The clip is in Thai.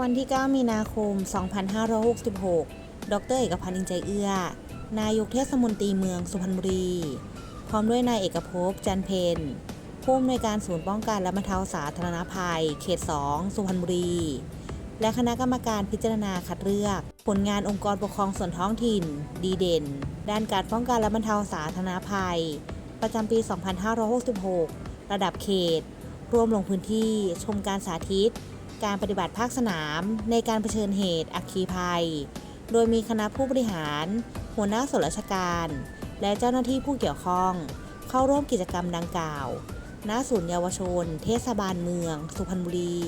วันที่ 9 มีนาคม 2566 ดร เอกพันธ์อินใจเอื้อ นายกเทศมนตรีเมืองสุพรรณบุรี พร้อมด้วยนายเอกภพจันเพนผู้อำนวยการศูนย์ป้องกันและบรรเทาสาธารณภัย เขต 2 สุพรรณบุรี และคณะกรรมการพิจารณาคัดเลือก ผลงานองค์กรปกครองส่วนท้องถิ่น ดีเด่น ด้านการป้องกันและบรรเทาสาธารณภัย ประจำปี 2566 ระดับเขต ร่วมลงพื้นที่ชมการสาธิต การปฏิบัติภาคสนามในการเผชิญเหตุอัคคีภัย โดยมีคณะผู้บริหาร หัวหน้าส่วนราชการ และเจ้าหน้าที่ผู้เกี่ยวข้อง เข้าร่วมกิจกรรมดังกล่าว ณ ศูนย์เยาวชน เทศบาลเมือง สุพรรณบุรี